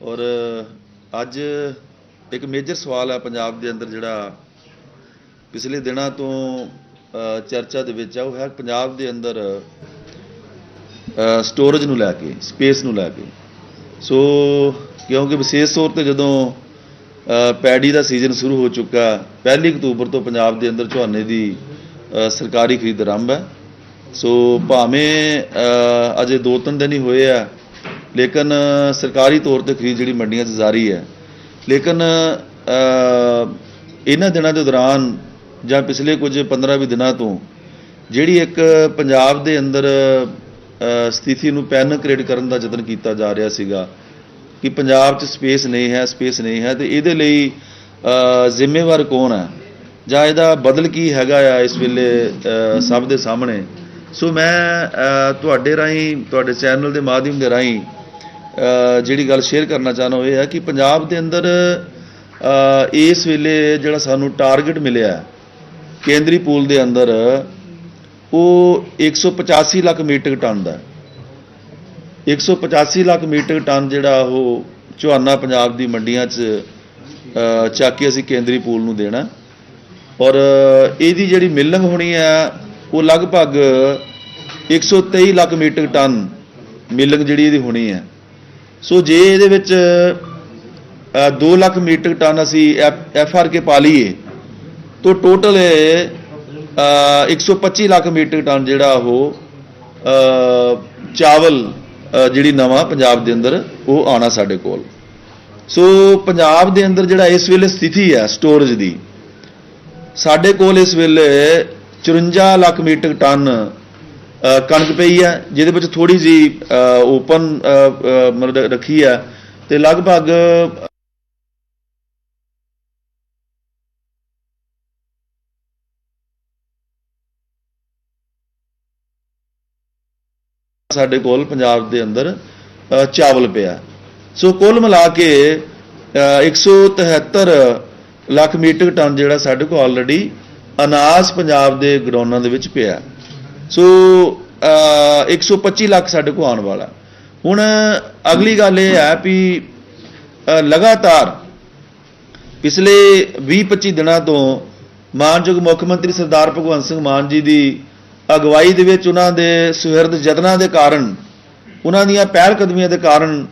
ਔਰ ਅੱਜ ਇੱਕ ਮੇਜਰ ਸਵਾਲ ਹੈ ਪੰਜਾਬ ਦੇ ਅੰਦਰ ਜਿਹੜਾ ਪਿਛਲੇ ਦਿਨਾਂ ਤੋਂ ਚਰਚਾ ਦੇ ਵਿੱਚ ਆ, ਉਹ ਹੈ ਪੰਜਾਬ ਦੇ ਅੰਦਰ ਸਟੋਰੇਜ ਨੂੰ ਲੈ ਕੇ ਸਪੇਸ ਨੂੰ ਲੈ ਕੇ। ਸੋ ਕਿਉਂਕਿ ਵਿਸ਼ੇਸ਼ ਤੌਰ ਤੇ ਜਦੋਂ ਪੈੜੀ ਦਾ ਸੀਜ਼ਨ ਸ਼ੁਰੂ ਹੋ ਚੁੱਕਾ, ਪਹਿਲੀ ਅਕਤੂਬਰ ਤੋਂ ਪੰਜਾਬ ਦੇ ਅੰਦਰ ਝੋਨੇ ਦੀ ਸਰਕਾਰੀ ਖਰੀਦ ਆਰੰਭ ਹੈ। ਸੋ ਭਾਵੇਂ ਅਜੇ ਦੋ ਤਿੰਨ ਦਿਨ ਹੀ ਹੋਏ ਆ ਲੇਕਿਨ ਸਰਕਾਰੀ ਤੌਰ ਤੇ ਖਰੀਦ ਜਿਹੜੀ ਮੰਡੀਆਂ 'ਚ ਜਾਰੀ ਹੈ, ਲੇਕਿਨ ਇਹਨਾਂ ਦਿਨਾਂ ਦੇ ਦੌਰਾਨ ਜਾਂ ਪਿਛਲੇ ਕੁਝ 15-20 ਦਿਨਾਂ ਤੋਂ ਜਿਹੜੀ ਇੱਕ ਪੰਜਾਬ ਦੇ ਅੰਦਰ ਸਥਿਤੀ ਨੂੰ ਪੈਨ ਕ੍ਰੀਏਟ ਕਰਨ ਦਾ ਯਤਨ ਕੀਤਾ ਜਾ ਰਿਹਾ ਸੀਗਾ ਕਿ ਪੰਜਾਬ 'ਚ ਸਪੇਸ ਨਹੀਂ ਹੈ, ਸਪੇਸ ਨਹੀਂ ਹੈ, ਤੇ ਇਹਦੇ ਲਈ ਜ਼ਿੰਮੇਵਾਰ ਕੌਣ ਹੈ? ਜਾਂ ਇਹਦਾ ਬਦਲ ਕੀ ਹੈਗਾ ਆ ਇਸ ਵੇਲੇ ਸਭ ਦੇ ਸਾਹਮਣੇ? ਸੋ ਮੈਂ ਤੁਹਾਡੇ ਰਾਹੀਂ, ਤੁਹਾਡੇ ਚੈਨਲ ਦੇ ਮਾਧਿਅਮ ਦੇ ਰਾਹੀਂ ਜਿਹੜੀ ਗੱਲ ਸ਼ੇਅਰ ਕਰਨਾ ਚਾਹਨਾ ਉਹ ਇਹ ਹੈ ਕਿ ਪੰਜਾਬ ਦੇ ਅੰਦਰ ਇਸ ਵੇਲੇ ਜਿਹੜਾ ਸਾਨੂੰ ਟਾਰਗੇਟ ਮਿਲਿਆ ਕੇਂਦਰੀ ਪੂਲ ਦੇ ਅੰਦਰ, ਉਹ 185 ਲੱਖ ਮੀਟਰ ਟਨ ਦਾ ਹੈ। 185 ਲੱਖ ਮੀਟਰ ਟਨ ਜਿਹੜਾ ਉਹ ਝੋਨਾ ਪੰਜਾਬ ਦੀ ਮੰਡੀਆਂ 'ਚ ਚੱਕ ਕੇ ਅਸੀਂ ਕੇਂਦਰੀ ਪੂਲ ਨੂੰ ਦੇਣਾ ਔਰ ਇਹਦੀ ਜਿਹੜੀ ਮਿਲਿੰਗ ਹੋਣੀ ਹੈ, ਉਹ ਲਗਭਗ 123 ਲੱਖ ਮੀਟ੍ਰਿਕ ਟਨ ਮਿਲਿੰਗ ਜਿਹੜੀ ਇਹਦੀ ਹੋਣੀ ਹੈ। ਸੋ ਜੇ ਇਹਦੇ ਵਿੱਚ 2 ਲੱਖ ਮੀਟਰ ਟਨ ਅਸੀਂ ਐਫ ਆਰ ਕੇ ਪਾ ਲਈਏ, ਤਾਂ ਟੋਟਲ 125 ਲੱਖ ਮੀਟਰ ਟਨ ਜਿਹੜਾ ਉਹ ਚਾਵਲ ਜਿਹੜੀ ਨਵਾਂ ਪੰਜਾਬ ਦੇ ਅੰਦਰ ਉਹ ਆਣਾ ਸਾਡੇ ਕੋਲ। ਸੋ ਪੰਜਾਬ ਦੇ ਅੰਦਰ ਜਿਹੜਾ ਇਸ ਵੇਲੇ ਸਥਿਤੀ ਹੈ ਸਟੋਰੇਜ ਦੀ, ਸਾਡੇ ਕੋਲ ਇਸ ਵੇਲੇ 54 ਲੱਖ ਮੀਟਰ ਟਨ ਕਣਕ ਪਈ ਹੈ ਜਿਹਦੇ ਵਿੱਚ ਥੋੜੀ ਜੀ ਓਪਨ ਮਤਲਬ ਰੱਖੀ ਹੈ ਤੇ ਲਗਭਗ ਸਾਡੇ ਕੋਲ ਪੰਜਾਬ ਦੇ ਅੰਦਰ ਚਾਵਲ ਪਿਆ। ਸੋ ਕੁੱਲ ਮਿਲਾ ਕੇ ਅ, 173 ਲੱਖ ਮੀਟਰ ਟਨ ਜਿਹੜਾ ਸਾਡੇ ਕੋਲ ਆਲਰੇਡੀ ਅਨਾਜ ਪੰਜਾਬ ਦੇ ਗਡਾਊਨਾਂ ਦੇ ਵਿੱਚ ਪਿਆ। ਸੋ ਅ, 125 ਲੱਖ ਸਾਡੇ ਕੋਲ ਆਉਣ ਵਾਲਾ। ਹੁਣ ਅਗਲੀ ਗੱਲ ਇਹ ਹੈ ਵੀ ਲਗਾਤਾਰ ਪਿਛਲੇ 20-25 ਦਿਨਾਂ ਤੋਂ ਮਾਨਯੋਗ ਮੁੱਖ ਮੰਤਰੀ ਸਰਦਾਰ ਭਗਵੰਤ ਸਿੰਘ ਮਾਨ ਜੀ ਦੀ ਅਗਵਾਈ ਦੇ ਵਿੱਚ ਉਹਨਾਂ ਦੇ ਸੁਹਿਰਦ ਯਤਨਾਂ ਦੇ ਕਾਰਨ ਉਹਨਾਂ ਦੀਆਂ ਪਹਿਲ ਕਦਮੀਆਂ ਦੇ ਕਾਰਨ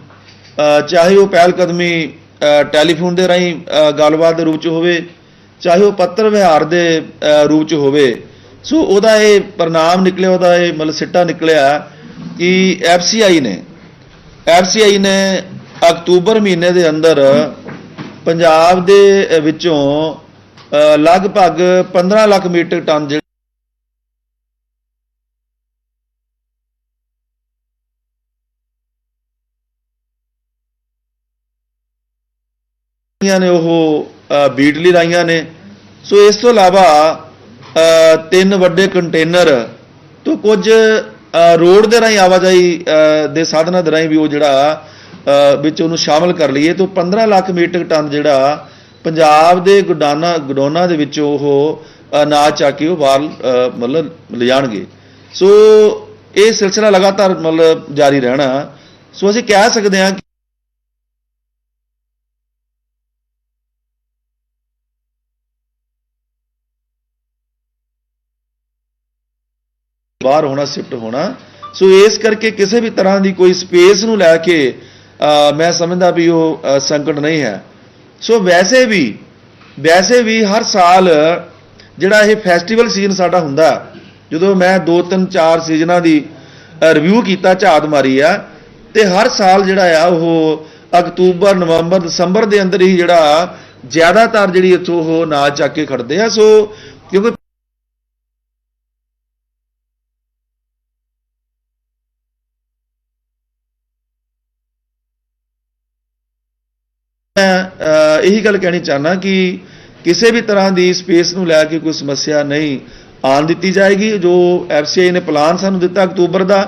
ਚਾਹੇ ਉਹ ਪਹਿਲ ਕਦਮੀ ਟੈਲੀਫੋਨ ਦੇ ਰਾਹੀਂ ਗੱਲਬਾਤ ਦੇ ਰੂਪ ਚ ਹੋਵੇ ਚਾਹੇ ਉਹ ਪੱਤਰ ਵਿਹਾਰ ਦੇ ਰੂਪ ਚ ਹੋਵੇ ਸੋ ਉਹਦਾ ਇਹ ਪ੍ਰਣਾਮ ਨਿਕਲਿਆ ਉਹਦਾ ਇਹ ਮਤਲਬ ਸਿੱਟਾ ਨਿਕਲਿਆ ਕਿ ਐਫਸੀਆਈ ਨੇ ਐਫਸੀਆਈ ਨੇ ਅਕਤੂਬਰ ਮਹੀਨੇ ਦੇ ਅੰਦਰ ਪੰਜਾਬ ਦੇ ਵਿੱਚੋਂ ਲਗਭਗ 15 ਲੱਖ ਮੀਟਰ ਟਨ ਜਿਹੜੇ ਨੇ ਉਹ ਅ, ਬੀਟਲੀ ਲਾਈਆਂ ਨੇ। ਸੋ ਇਸ ਤੋਂ ਇਲਾਵਾ ਤਿੰਨ ਵੱਡੇ ਕੰਟੇਨਰ ਤੋਂ ਕੁਝ ਰੋਡ ਦੇ ਰਾਹੀਂ ਆਵਾਜਾਈ ਦੇ ਸਾਧਨਾਂ ਦੇ ਰਾਹੀਂ ਵੀ ਉਹ ਜਿਹੜਾ ਵਿੱਚ ਉਹਨੂੰ ਸ਼ਾਮਲ ਕਰ ਲਈਏ ਤਾਂ 15 ਲੱਖ ਮੀਟਰ ਟਨ ਜਿਹੜਾ ਪੰਜਾਬ ਦੇ ਗੁਡਾਨਾ, ਗਡੋਨਾ ਦੇ ਵਿੱਚ ਉਹ ਅਨਾਜ ਚੱਕ ਕੇ ਉਹ ਬਾਹਰ ਮਤਲਬ ਲਿਜਾਣਗੇ। ਸੋ ਇਹ ਸਿਲਸਿਲਾ ਲਗਾਤਾਰ ਮਤਲਬ ਜਾਰੀ ਰਹਿਣਾ। ਸੋ ਅਸੀਂ ਕਹਿ ਸਕਦੇ ਹਾਂ ਬਾਹਰ ਹੋਣਾ ਸ਼ਿਫਟ ਹੋਣਾ। ਸੋ ਇਸ ਕਰਕੇ ਕਿਸੇ ਵੀ ਤਰ੍ਹਾਂ ਦੀ ਕੋਈ ਸਪੇਸ ਨੂੰ ਲੈ ਕੇ ਮੈਂ ਸਮਝਦਾ ਵੀ ਉਹ ਸੰਕਟ ਨਹੀਂ ਹੈ। ਸੋ ਵੈਸੇ ਵੀ ਵੈਸੇ ਵੀ ਹਰ ਸਾਲ ਜਿਹੜਾ ਇਹ ਫੈਸਟੀਵਲ ਸੀਜ਼ਨ ਸਾਡਾ ਹੁੰਦਾ, ਜਦੋਂ ਮੈਂ 2 3 4 ਸੀਜ਼ਨਾਂ ਦੀ ਰਿਵਿਊ ਕੀਤਾ, ਝਾਤ ਮਾਰੀ ਆ, ਤੇ ਹਰ ਸਾਲ ਜਿਹੜਾ ਆ, ਉਹ ਅਕਤੂਬਰ, ਨਵੰਬਰ, ਦਸੰਬਰ ਦੇ ਅੰਦਰ ਹੀ ਜਿਹੜਾ ਜ਼ਿਆਦਾਤਰ ਜਿਹੜੀ ਇੱਥੋਂ ਉਹ ਨਾਚ ਚੱਕ ਕੇ ਖੜਦੇ ਆ। ਸੋ ਕਿਉਂਕਿ ਮੈਂ ਇਹੀ ਗੱਲ ਕਹਿਣੀ ਚਾਹਨਾ ਕਿ ਕਿਸੇ ਵੀ ਤਰ੍ਹਾਂ ਦੀ ਸਪੇਸ ਨੂੰ ਲੈ ਕੇ ਕੋਈ ਸਮੱਸਿਆ ਨਹੀਂ ਆਉਣ ਦਿੱਤੀ ਜਾਏਗੀ। ਜੋ ਐਫਸੀਆਈ ਨੇ ਪਲਾਨ ਸਾਨੂੰ ਦਿੱਤਾ ਅਕਤੂਬਰ ਦਾ,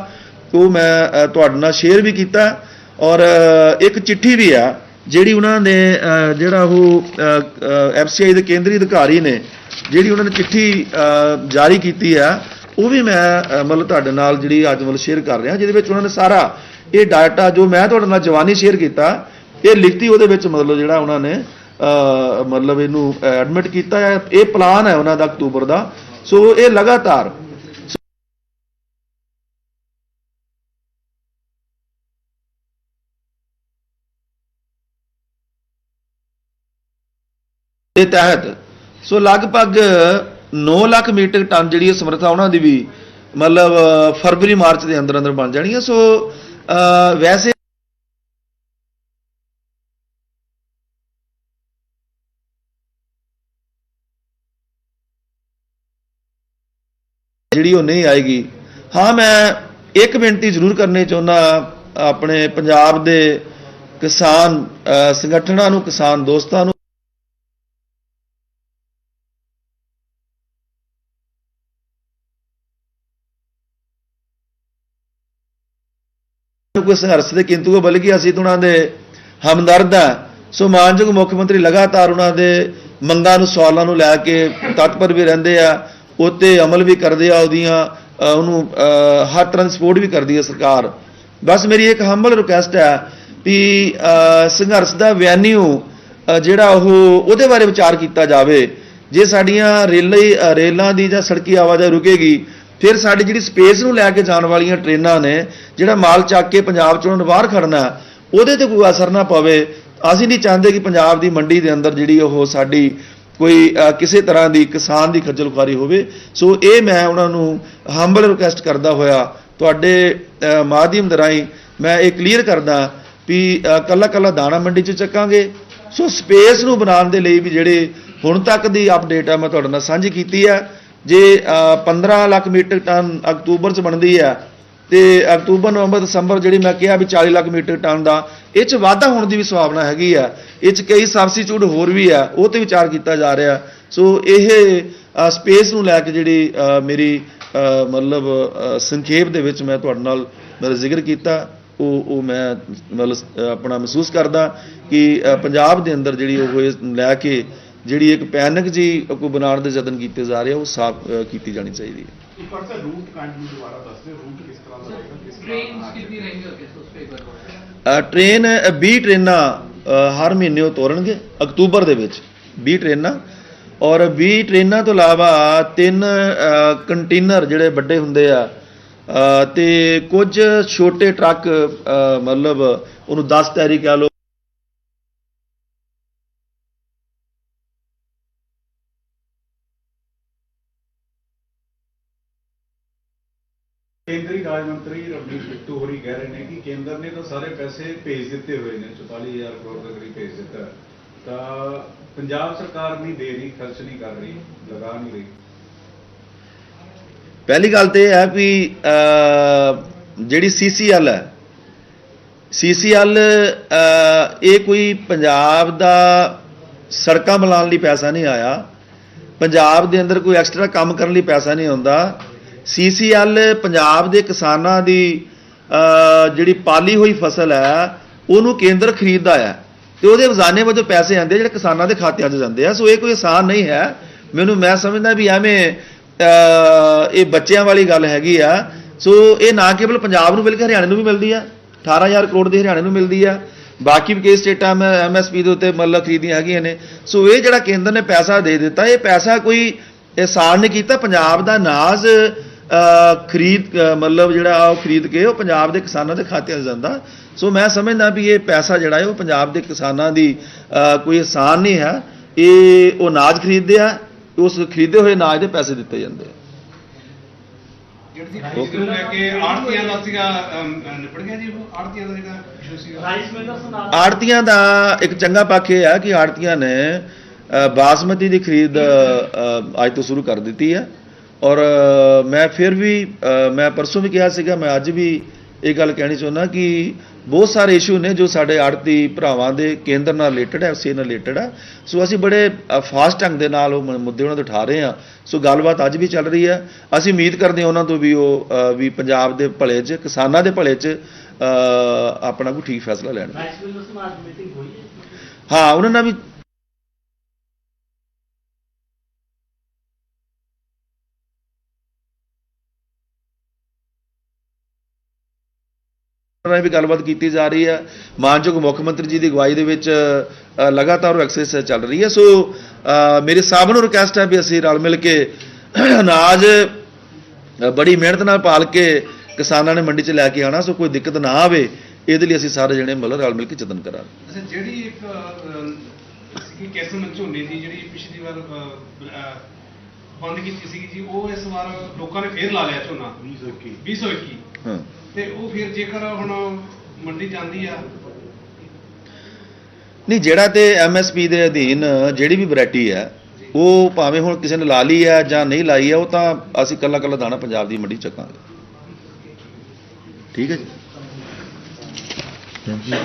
ਉਹ ਮੈਂ ਤੁਹਾਡੇ ਨਾਲ ਸ਼ੇਅਰ ਵੀ ਕੀਤਾ ਔਰ ਇੱਕ ਚਿੱਠੀ ਵੀ ਆ ਜਿਹੜੀ ਉਹਨਾਂ ਨੇ ਜਿਹੜਾ ਉਹ ਐਫਸੀਆਈ ਦੇ ਕੇਂਦਰੀ ਅਧਿਕਾਰੀ ਨੇ ਜਿਹੜੀ ਉਹਨਾਂ ਨੇ ਚਿੱਠੀ ਜਾਰੀ ਕੀਤੀ ਆ, ਉਹ ਵੀ ਮੈਂ ਮਤਲਬ ਤੁਹਾਡੇ ਨਾਲ ਜਿਹੜੀ ਅੱਜ ਮਤਲਬ ਸ਼ੇਅਰ ਕਰ ਰਿਹਾ, ਜਿਹਦੇ ਵਿੱਚ ਉਹਨਾਂ ਨੇ ਸਾਰਾ ਇਹ ਡਾਟਾ ਜੋ ਮੈਂ ਤੁਹਾਡੇ ਨਾਲ ਜਵਾਨੀ ਸ਼ੇਅਰ ਕੀਤਾ ਇਹ ਲਿਖਤੀ ਉਹਦੇ ਵਿੱਚ ਮਤਲਬ ਜਿਹੜਾ ਉਹਨਾਂ ਨੇ ਅਹ, ਮਤਲਬ ਇਹਨੂੰ ਐਡਮਿਟ ਕੀਤਾ ਹੈ ਇਹ ਪਲਾਨ ਹੈ ਉਹਨਾਂ ਦਾ ਅਕਤੂਬਰ ਦਾ। ਸੋ ਇਹ ਲਗਾਤਾਰ ਦੇ ਤਹਿਤ ਸੋ ਲਗਭਗ 9 ਲੱਖ ਮੀਟਰ ਟਨ ਜਿਹੜੀ ਇਹ ਸਮਰੱਥਾ ਉਹਨਾਂ ਦੀ ਵੀ ਮਤਲਬ ਫਰਵਰੀ ਮਾਰਚ ਦੇ ਅੰਦਰ ਅੰਦਰ ਬਣ ਜਾਣੀ ਹੈ। ਸੋ ਵੈਸੇ ਜਿਹੜੀ ਉਹ ਨਹੀਂ ਆਏਗੀ। ਹਾਂ, ਮੈਂ ਇੱਕ ਬੇਨਤੀ ਜ਼ਰੂਰ ਕਰਨੀ ਚਾਹੁੰਦਾ ਆਪਣੇ ਪੰਜਾਬ ਦੇ ਕਿਸਾਨ ਸੰਗਠਨਾਂ ਨੂੰ, ਕਿਸਾਨ ਦੋਸਤਾਂ ਨੂੰ। ਕੋਈ ਸੰਘਰਸ਼ ਦੇ ਕਿੰਤੂ ਹੈ ਬਲਕਿ ਅਸੀਂ ਤਾਂ ਉਹਨਾਂ ਦੇ ਹਮਦਰਦ ਹਾਂ। ਸੋ ਮਾਨਯੋਗ ਮੁੱਖ ਮੰਤਰੀ ਲਗਾਤਾਰ ਉਹਨਾਂ ਦੇ ਮੰਗਾਂ ਨੂੰ, ਸਵਾਲਾਂ ਨੂੰ ਲੈ ਕੇ ਤਤਪਰ ਵੀ ਰਹਿੰਦੇ ਆ। ਉਤੇ ਅਮਲ ਵੀ ਕਰਦੇ ਆ, ਉਹਦੀਆਂ ਉਹਨੂੰ ਹਰ ਤਰ੍ਹਾਂ ਦੀ ਸਪੋਰਟ ਵੀ ਕਰਦੀ ਹੈ ਸਰਕਾਰ। ਬਸ ਮੇਰੀ ਇੱਕ ਹੰਬਲ ਰਿਕੁਐਸਟ ਹੈ ਵੀ ਸੰਘਰਸ਼ ਦਾ ਵੈਨਿਊ ਜਿਹੜਾ ਉਹ ਉਹਦੇ ਬਾਰੇ ਵਿਚਾਰ ਕੀਤਾ ਜਾਵੇ। ਜੇ ਸਾਡੀਆਂ ਰੇਲਾਂ ਰੇਲਾਂ ਦੀ ਜਾਂ ਸੜਕੀ ਆਵਾਜਾਈ ਰੁਕੇਗੀ, ਫਿਰ ਸਾਡੀ ਜਿਹੜੀ ਸਪੇਸ ਨੂੰ ਲੈ ਕੇ ਜਾਣ ਵਾਲੀਆਂ ਟ੍ਰੇਨਾਂ ਨੇ, ਜਿਹੜਾ ਮਾਲ ਚੱਕ ਕੇ ਪੰਜਾਬ ਚੋਂ ਬਾਹਰ ਖੜਨਾ ਉਹਦੇ ਤੇ ਕੋਈ ਅਸਰ ਨਾ ਪਵੇ। ਅਸੀਂ ਨਹੀਂ ਚਾਹੁੰਦੇ ਕਿ ਪੰਜਾਬ ਦੀ ਮੰਡੀ ਦੇ ਅੰਦਰ ਜਿਹੜੀ ਉਹ ਸਾਡੀ ਕੋਈ ਕਿਸੇ ਤਰ੍ਹਾਂ ਦੀ ਕਿਸਾਨ ਦੀ ਖੱਜਲ ਖੁਆਰੀ ਹੋਵੇ। ਸੋ ਇਹ ਮੈਂ ਉਹਨਾਂ ਨੂੰ ਹੰਬਲ ਰਿਕੁਐਸਟ ਕਰਦਾ ਹੋਇਆ ਤੁਹਾਡੇ ਮਾਧਿਅਮ ਦੇ ਰਾਹੀਂ ਮੈਂ ਇਹ ਕਲੀਅਰ ਕਰਦਾ ਵੀ ਅ, ਕੱਲਾ ਕੱਲਾ ਦਾਣਾ ਮੰਡੀ 'ਚ ਚੱਕਾਂਗੇ। ਸੋ ਸਪੇਸ ਨੂੰ ਬਣਾਉਣ ਦੇ ਲਈ ਵੀ ਜਿਹੜੇ ਹੁਣ ਤੱਕ ਦੀ ਅਪਡੇਟ ਆ ਮੈਂ ਤੁਹਾਡੇ ਨਾਲ ਸਾਂਝੀ ਕੀਤੀ ਹੈ ਜੇ ਅ, 15 ਲੱਖ ਮੀਟਰ ਟਨ ਅਕਤੂਬਰ 'ਚ ਬਣਦੀ ਹੈ ਤੇ ਅਕਤੂਬਰ ਨਵੰਬਰ ਦਸੰਬਰ ਜਿਹੜੀ ਮੈਂ ਕਿਹਾ ਵੀ 40 ਲੱਖ ਮੀਟਰ ਟਨ ਦਾ ਇਹ 'ਚ ਵਾਧਾ ਹੋਣ ਦੀ ਵੀ ਸੰਭਾਵਨਾ ਹੈਗੀ ਆ। ਇਹ 'ਚ ਕਈ ਸਬਸਟੀਟਿਊਟ ਹੋਰ ਵੀ ਆ, ਉਹ ਤੇ ਵਿਚਾਰ ਕੀਤਾ ਜਾ ਰਿਹਾ। ਸੋ ਇਹ ਸਪੇਸ ਨੂੰ ਲੈ ਕੇ ਜਿਹੜੀ ਮੇਰੀ ਮਤਲਬ ਸੰਖੇਪ ਦੇ ਵਿੱਚ ਮੈਂ ਤੁਹਾਡੇ ਨਾਲ ਮੇਰਾ ਜ਼ਿਕਰ ਕੀਤਾ, ਉਹ ਉਹ ਮੈਂ ਮਤਲਬ ਆਪਣਾ ਮਹਿਸੂਸ ਕਰਦਾ ਕਿ ਪੰਜਾਬ ਦੇ ਅੰਦਰ ਜਿਹੜੀ ਉਹ ਇਹ ਲੈ ਕੇ ਜਿਹੜੀ ਇੱਕ ਪੈਨਿਕ ਜੀ ਕੋਈ ਬਣਾਉਣ ਦੇ ਯਤਨ ਕੀਤੇ ਜਾ ਰਹੇ ਆ, ਉਹ ਸਾਫ਼ ਕੀਤੀ ਜਾਣੀ ਚਾਹੀਦੀ ਹੈ। ਇੱਕ ਵਾਰ ਸਰ ਰੂਟ ਕਾਈਂਡਲੀ ਦੁਬਾਰਾ ਦੱਸ ਦਿਓ ਰੂਟ ਕਿਸ ਤਰ੍ਹਾਂ ਦਾ ਰਹੇਗਾ ਕਿਸ ਟ੍ਰੇਨ ਕਿੰਨੀ ਰਹੇਗੀ ਅੱਗੇ ਉਸ ਤੇ ਇੱਕ ਵਾਰ ਟ੍ਰੇਨ 20 ਟ੍ਰੇਨਾਂ ਹਰ ਮਹੀਨੇ ਉਹ ਤੋਰਨਗੇ ਅਕਤੂਬਰ ਦੇ ਵਿੱਚ 20 ਟ੍ਰੇਨਾਂ ਔਰ 20 ਟ੍ਰੇਨਾਂ ਤੋਂ ਇਲਾਵਾ ਤਿੰਨ ਕੰਟੇਨਰ ਜਿਹੜੇ ਵੱਡੇ ਹੁੰਦੇ ਆ ਤੇ ਕੁਝ ਛੋਟੇ ਟਰੱਕ ਮਤਲਬ ਉਹਨੂੰ 10 ਟੈਰੀ ਕਹ ਲਓ ਰਾਜ ਮੰਤਰੀ ਰਵਨੀਤ ਬਿੱਟੂ ਹੋਰੀ ਕਹਿ ਰਹੇ ਨੇ ਕਿ ਕੇਂਦਰ ਨੇ ਤਾਂ ਸਾਰੇ ਪੈਸੇ ਭੇਜ ਦਿੱਤੇ ਹੋਏ ਨੇ 44000 ਕਰੋੜ ਦੇ ਕਰੀਬ ਭੇਜ ਦਿੱਤਾ। ਹੈ। ਤਾਂ ਪੰਜਾਬ ਸਰਕਾਰ ਨਹੀਂ ਦੇ ਰਹੀ, ਖਰਚ ਨਹੀਂ ਕਰ ਰਹੀ, ਲਗਾ ਨਹੀਂ ਰਹੀ। ਪਹਿਲੀ ਗੱਲ ਤੇ ਇਹ ਹੈ ਵੀ ਜਿਹੜੀ ਸੀਸੀਐਲ ਹੈ ਸੀਸੀਐਲ ਇਹ ਕੋਈ ਪੰਜਾਬ ਦਾ ਸੜਕਾਂ ਬਣਾਉਣ ਲਈ ਪੈਸਾ ਨਹੀਂ ਆਇਆ। ਪੰਜਾਬ ਦੇ ਅੰਦਰ ਕੋਈ ਐਕਸਟਰਾ ਕੰਮ ਕਰਨ ਲਈ ਪੈਸਾ ਨਹੀਂ ਆਉਂਦਾ। ਸੀਸੀਐਲ ਪੰਜਾਬ ਦੇ ਕਿਸਾਨਾਂ ਦੀ ਜਿਹੜੀ ਪਾਲੀ ਹੋਈ ਫਸਲ ਹੈ, ਉਹਨੂੰ ਕੇਂਦਰ ਖਰੀਦਦਾ ਹੈ ਤੇ ਉਹਦੇ ਵਜ਼ਾਨੇ ਵਜੋਂ ਪੈਸੇ ਆਉਂਦੇ ਜਿਹੜੇ ਕਿਸਾਨਾਂ ਦੇ ਖਾਤਿਆਂ 'ਚ ਜਾਂਦੇ ਆ। ਸੋ ਇਹ ਕੋਈ ਆਸਾਨ ਨਹੀਂ ਹੈ। ਮੈਨੂੰ, ਮੈਂ ਸਮਝਦਾ ਵੀ ਐਵੇਂ ਇਹ ਬੱਚਿਆਂ ਵਾਲੀ ਗੱਲ ਹੈਗੀ ਆ। ਸੋ ਇਹ ਨਾ ਕੇਵਲ ਪੰਜਾਬ ਨੂੰ ਬਲਕਿ ਹਰਿਆਣੇ ਨੂੰ ਵੀ ਮਿਲਦੀ ਆ। 18000 ਕਰੋੜ ਦੀ ਹਰਿਆਣੇ ਨੂੰ ਮਿਲਦੀ ਆ। ਬਾਕੀ ਵੀ ਕਈ ਸਟੇਟਾਂ ਮੈਂ ਐਮਐਸਪੀ ਦੇ ਉੱਤੇ ਮਤਲਬ ਖਰੀਦੀਆਂ ਹੈਗੀਆਂ ਨੇ। ਸੋ ਇਹ ਜਿਹੜਾ ਕੇਂਦਰ ਨੇ ਪੈਸਾ ਦੇ ਦਿੱਤਾ, ਇਹ ਪੈਸਾ ਕੋਈ ਆਸਾਨ ਨਹੀਂ ਕੀਤਾ। ਪੰਜਾਬ ਦਾ ਨਾਜ਼ ਖਰੀਦ ਮਤਲਬ ਜਿਹੜਾ ਉਹ ਖਰੀਦ ਕੇ ਉਹ ਪੰਜਾਬ ਦੇ ਕਿਸਾਨਾਂ ਦੇ ਖਾਤਿਆਂ 'ਚ ਜਾਂਦਾ। ਸੋ ਮੈਂ ਸਮਝਦਾ ਵੀ ਇਹ ਪੈਸਾ ਜਿਹੜਾ ਹੈ ਉਹ ਪੰਜਾਬ ਦੇ ਕਿਸਾਨਾਂ ਦੀ ਕੋਈ ਆਸਾਨ ਨਹੀਂ ਹੈ। ਇਹ ਉਹ ਅਨਾਜ ਖਰੀਦਦੇ ਆ ਉਸ ਖਰੀਦੇ ਹੋਏ ਅਨਾਜ ਦੇ ਪੈਸੇ ਦਿੱਤੇ ਜਾਂਦੇ ਆ। ਲੈ ਕੇ ਆੜਤੀਆਂ ਦਾ ਸੀਗਾ ਅਮ, ਨਿਬੜ ਗਿਆ ਜੀ ਉਹ? ਆੜਤੀਆਂ ਦਾ ਜਿਹੜਾ ਇਸ਼ੂ ਸੀਗਾ। ਆੜਤੀਆਂ ਦਾ ਇੱਕ ਚੰਗਾ ਪੱਖ ਇਹ ਹੈ ਕਿ ਆੜਤੀਆਂ ਨੇ ਬਾਸਮਤੀ ਦੀ ਖਰੀਦ ਅੱਜ ਤੋਂ ਸ਼ੁਰੂ ਕਰ ਦਿੱਤੀ ਹੈ ਔਰ ਮੈਂ ਫਿਰ ਵੀ ਮੈਂ ਪਰਸੋਂ ਵੀ ਕਿਹਾ ਸੀਗਾ ਮੈਂ ਅੱਜ ਵੀ ਇਹ ਗੱਲ ਕਹਿਣੀ ਚਾਹੁੰਦਾ ਕਿ ਬਹੁਤ ਸਾਰੇ ਇਸ਼ੂ ਨੇ ਜੋ ਸਾਡੇ ਆੜਤੀ ਭਰਾਵਾਂ ਦੇ ਕੇਂਦਰ ਨਾਲ ਰਿਲੇਟਡ ਹੈ ਉਸੇ ਨਾਲ ਰਿਲੇਟਡ ਹੈ ਸੋ ਅਸੀਂ ਬੜੇ ਫਾਸਟ ਢੰਗ ਦੇ ਨਾਲ ਉਹ ਮੁੱਦੇ ਉਹਨਾਂ ਤੋਂ ਉਠਾ ਰਹੇ ਹਾਂ। ਸੋ ਗੱਲਬਾਤ ਅੱਜ ਵੀ ਚੱਲ ਰਹੀ ਹੈ। ਅਸੀਂ ਉਮੀਦ ਕਰਦੇ ਹਾਂ ਉਹਨਾਂ ਤੋਂ ਵੀ ਉਹ ਵੀ ਪੰਜਾਬ ਦੇ ਭਲੇ 'ਚ ਕਿਸਾਨਾਂ ਦੇ ਭਲੇ 'ਚ ਆਪਣਾ ਕੋਈ ਠੀਕ ਫੈਸਲਾ ਲੈਣ ਰਾਈਸ ਮਿਲਰਸ ਨਾਲ ਅੱਜ ਮੀਟਿੰਗ ਹੋਈ ਹੈ। ਹਾਂ ਉਹਨਾਂ ਨਾਲ ਵੀ ਨਾਲ ਵੀ ਗੱਲਬਾਤ ਕੀਤੀ ਜਾ ਰਹੀ ਹੈ। ਮਾਨਯੋਗ ਮੁੱਖ ਮੰਤਰੀ ਜੀ ਦੀ ਅਗਵਾਈ ਦੇ ਵਿੱਚ ਲਗਾਤਾਰ ਉਹ ਐਕਸਰਸਾਈਜ਼ ਚੱਲ ਰਹੀ ਹੈ। ਸੋ ਮੇਰੇ ਸਭ ਨੂੰ ਰਿਕਵੈਸਟ ਹੈ ਵੀ ਅਸੀਂ ਰਲ ਮਿਲ ਕੇ ਅਨਾਜ ਬੜੀ ਮਿਹਨਤ ਨਾਲ ਪਾਲ ਕੇ ਕਿਸਾਨਾਂ ਨੇ ਮੰਡੀ 'ਚ ਲੈ ਕੇ ਆਣਾ ਸੋ ਕੋਈ ਦਿੱਕਤ ਨਾ ਆਵੇ ਇਹਦੇ ਲਈ ਅਸੀਂ ਸਾਰੇ ਜਣੇ ਮਤਲਬ ਰਲ ਮਿਲ ਕੇ ਯਤਨ ਕਰਾਂਗੇ। ਅੱਛਾ ਜਿਹੜੀ ਇੱਕ ਸੀਗੀ ਕਿਸਮ ਝੋਨੇ ਦੀ ਜਿਹੜੀ ਪਿਛਲੀ ਵਾਰ ਬੰਦ ਕੀਤੀ ਸੀਗੀ ਜੀ ਉਹ ਇਸ ਵਾਰ ਲੋਕਾਂ ਨੇ ਫੇਰ ਲਾ ਲਿਆ ਝੋਨਾ। 2021 2021 ਹਾਂ। ਤੇ ਉਹ ਫਿਰ ਜੇਕਰ ਹੁਣ ਮੰਡੀ ਜਾਂਦੀ ਆ। ਨਹੀਂ ਜਿਹੜਾ ਤੇ ਐਮਐਸਪੀ ਦੇ ਅਧੀਨ ਜਿਹੜੀ ਵੀ ਵੈਰਾਈਟੀ ਹੈ ਉਹ ਭਾਵੇਂ ਹੁਣ ਕਿਸੇ ਨੇ ਲਾ ਲਈ ਹੈ ਜਾਂ ਨਹੀਂ ਲਾਈ ਹੈ ਉਹ ਤਾਂ ਅਸੀਂ ਕੱਲਾ ਕੱਲਾ ਦਾਣਾ ਪੰਜਾਬ ਦੀ ਮੰਡੀ ਚੱਕਾਂਗੇ। ਠੀਕ ਹੈ ਜੀ? Thank you